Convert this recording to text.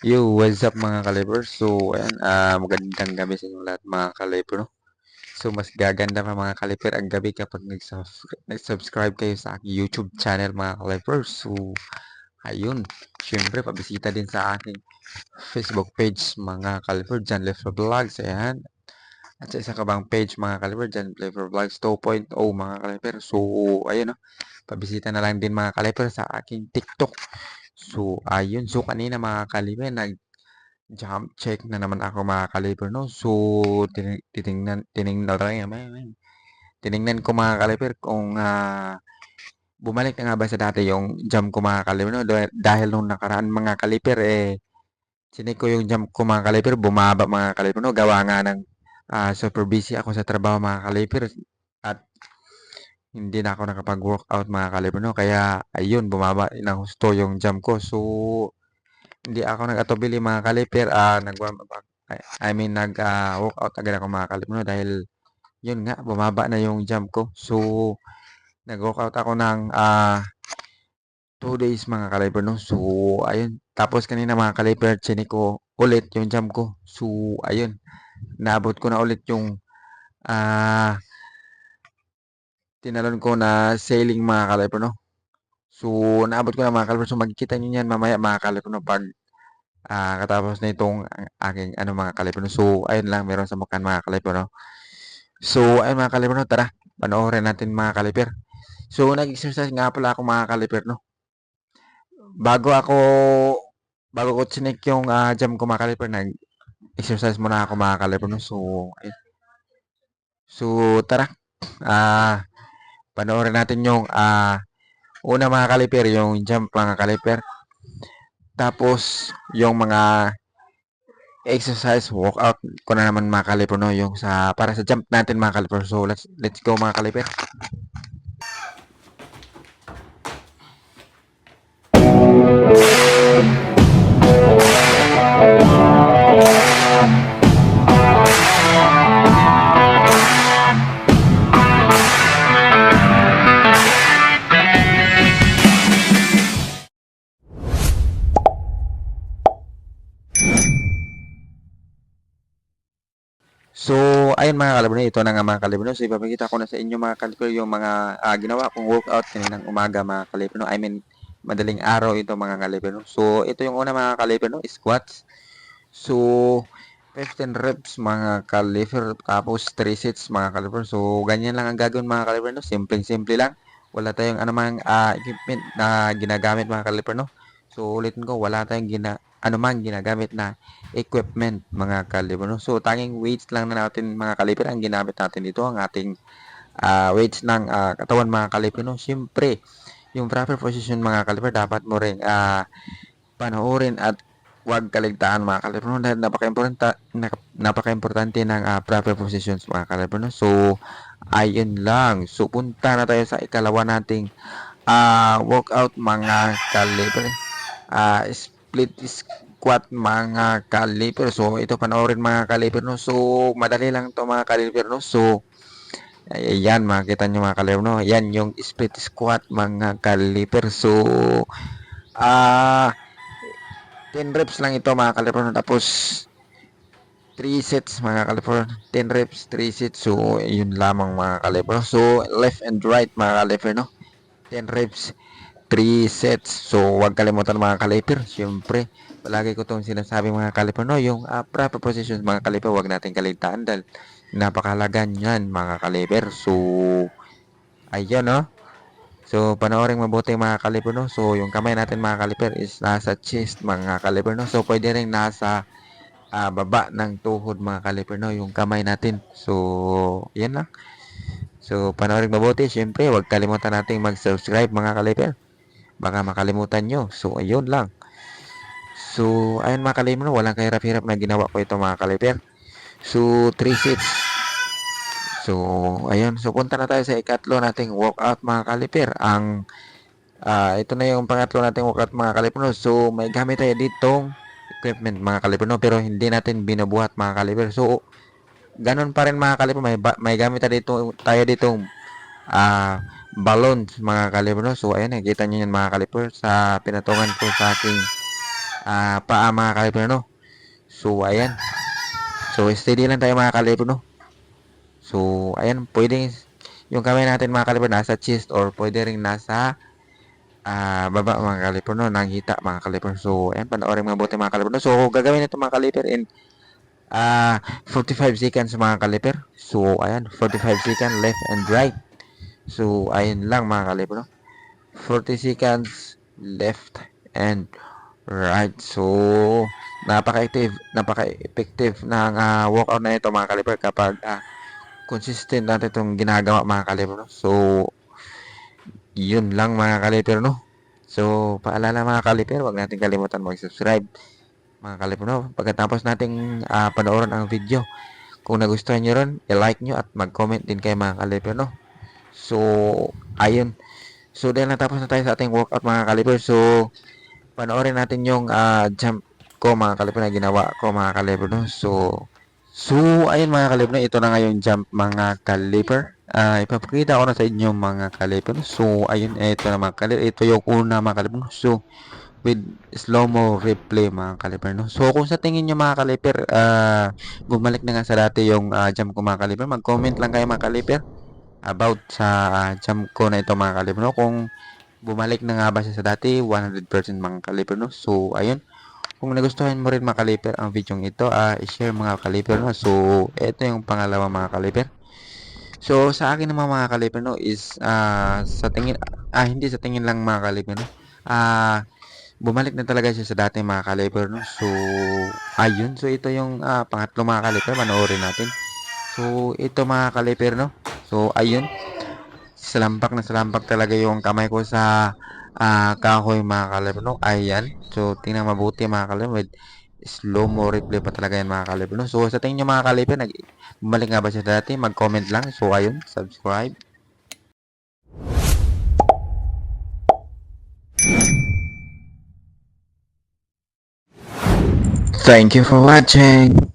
Yo, what's up mga kaliber? So, ayan, ah, magandang gabi sa inyo lahat mga kaliber, no? So, mas gaganda pa mga kaliber ang gabi kapag nagsubscribe, kayo sa aking YouTube channel mga kaliber. So, ayun, syempre, pabisita din sa aking Facebook page mga kaliber, John Leffer Vlogs, ayan. At sa isa ka bang page mga kaliber, John Leffer Vlogs 2.0 mga kaliber. So, ayun, no? Pabisita na lang din mga kaliber sa aking TikTok. So, ayun. So, kanina mga kaliber, nag jump check na naman ako mga kaliber, no? So, titingnan, tiningnan, tiningnan ko mga kaliber kung ah, bumalik na nga ba sa dati yung jump ko mga kaliber, no? Dahil, nung nakaraan mga kaliber, eh, sinig ko yung jump ko mga kaliber, bumaba mga kaliber, no? Gawa nga ng ah, super busy ako sa trabaho mga kaliber at hindi na ako nakapag-workout mga kaliber, no? Kaya, ayun, bumaba ng husto yung jump ko. So, hindi ako nag-atubili mga kaliper, ah, nag I mean, nag-workout agad ako mga kaliper, no? Dahil, yun nga, bumaba na yung jump ko. So, nag-workout ako ng ah 2 days mga kaliper, no? So, ayun. Tapos kanina mga kaliper, chinik ko ulit yung jump ko. So, ayun. Naabot ko na ulit yung ah tinalon ko na sailing mga kaliper, no? So, naabot ko na mga kaliper. So, magkikita nyo yan mamaya mga kaliper, no? Pag ah katapos na itong aking ano mga kaliper, no? So, ayun lang, meron sa mukan mga kaliper, no? So, ayun mga kaliper, no? Tara, panoorin natin mga kaliper. So, nag-exercise nga pala ako mga kaliper, no? Bago ako, bago ko chinik yung ah, jam ko mga kaliper, nag-exercise muna ako mga kaliper, no? So, ayun. So, tara, ah, panoorin natin yung ah, una mga kaliper, yung jump mga kaliper. Tapos, yung mga exercise, workout ko na naman mga kaliper, no? Yung sa, para sa jump natin mga kaliper. So, let's, let's go mga kaliper. So, ayun mga kalibre, ito na nga mga kalibre. So, ipapakita ko na sa inyo mga kalibre yung mga ah, ginawa kong workout kaninang umaga mga kalibre. I mean, madaling araw ito mga kalibre. So, ito yung una mga kalibre, no? squats. So, 15 reps mga kalibre, tapos 3 sets mga kalibre. So, ganyan lang ang gagawin mga kalibre, no? Simpleng-simple lang. Wala tayong anumang ah, equipment na ginagamit mga kalibre, no? So, ulitin ko, wala tayong gina anumang ginagamit na equipment mga kalibre. No? So, tanging weights lang na natin mga kalibre ang ginamit natin dito, ang ating ah, weights ng ah, katawan mga kalibre. No? Siyempre, yung proper position mga kalibre, dapat mo rin ah, panoorin at huwag kaligtaan mga kalibre. No? Dahil napaka-importante, napaka-importante ng ah, proper positions mga kalibre. No? So, ayun lang. So, punta na tayo sa ikalawa nating ah, workout mga kalibre. Ah, split squat mga kaliper. So, ito panoorin mga kaliper, no? So, madali lang to mga kaliper, no? So, ayan, makikita nyo mga kaliper, no? Yan yung split squat mga kaliper. So, ah, 10 reps lang ito mga kaliper, no? Tapos, 3 sets mga kaliper. 10 reps, 3 sets. So, yun lamang mga kaliper. So, left and right mga kaliper, no? 10 reps, 3 sets. So, huwag kalimutan mga kaliper. Siyempre, palagi ko itong sinasabi mga kaliper, no? Yung uh, proper positions mga kaliper, huwag natin kaligtaan dahil napakahalaga niyan mga kaliper. So, ayun, no? So, panoorin mabuti mga kaliper, no? So, yung kamay natin mga kaliper is nasa chest mga kaliper, no? So, pwede rin nasa uh, baba ng tuhod mga kaliper, no? Yung kamay natin. So, yan lang. So, panoorin mabuti. Siyempre, huwag kalimutan nating mag-subscribe mga kaliper baka makalimutan nyo. So, ayun lang. So, ayun mga kaliper, no? walang kahirap-hirap na ginawa ko ito mga kaliper. So, 3 sets. So, ayun. So, punta na tayo sa ikatlo nating workout mga kaliper. Ang, uh, ito na yung pangatlo nating workout mga kaliper. No? So, may gamit tayo ditong equipment mga kaliper. No? Pero hindi natin binubuhat mga kaliper. So, ganun pa rin mga kaliper. May, may gamit tayo dito, tayo ditong ah, uh, balloons mga kaliper no? So ayun nakikita niyo yan mga kaliper sa pinatungan ko sa aking ah, paa mga kaliper no. So ayan. So steady lang tayo mga kaliper no. So ayan, pwedeng yung kamay natin mga kaliper nasa chest or pwede ring nasa ah baba mga kaliper no, nang hita mga kaliper. So ayan, panoorin mabuti mga kaliper no. So gagawin ito mga kaliper in ah 45 seconds mga kaliper. So ayan, 45 seconds left and right. So ayun lang mga kaliper no. 40 seconds left and right. So napaka-effective, napaka-effective ng ah, workout na ito mga kaliper kapag ah, consistent natin itong ginagawa mga kaliper no. So yun lang mga kaliper no. So paalala mga kaliper, wag natin kalimutan mag-subscribe mga kaliper no. Pagkatapos nating ah, panoorin ang video, kung nagustuhan nyo ron, i-like nyo at mag-comment din kayo mga kaliper no. So ayun. So dahil natapos na tayo sa ating workout mga kaliper, so panoorin natin yung ah, jump ko mga kaliper na ginawa ko mga kaliper no. So So, ayun mga kaliper, no? ito na nga yung jump mga kaliper. Ah, ipapakita ko na sa inyo mga kaliper. no? So, ayun, ito na mga kaliper. Ito yung una mga kaliper. no? So, with slow-mo replay mga kaliper. No? So, kung sa tingin nyo mga kaliper, ah, bumalik na nga sa dati yung ah, jump ko mga kaliper, mag-comment lang kayo mga kaliper about sa ah, jump ko na ito mga kaliper. No? Kung bumalik na nga ba siya sa dati, 100% mga kaliper. No? So, ayun. Kung nagustuhan mo rin mga kaliper ang video ito, ah, i-share mga kaliper. No? So, ito yung pangalawa mga kaliper. So, sa akin naman mga kaliper no, is ah, sa tingin, ah, hindi sa tingin lang mga kaliper no. Ah, bumalik na talaga siya sa dati mga kaliper no. So, ayun. So, ito yung ah, pangatlo mga kaliper. Manoorin natin. So, ito mga kaliper no. So, ayun. Salampak na salampak talaga yung kamay ko sa ah, kahoy mga kaliper no. Ayan. So, tingnan mabuti mga kaliper with slow mo replay pa talaga yan mga kaliper no. So, sa tingin nyo mga kaliper, nag bumalik nga ba siya dati? Mag-comment lang. So, ayun. Subscribe. Thank you for watching.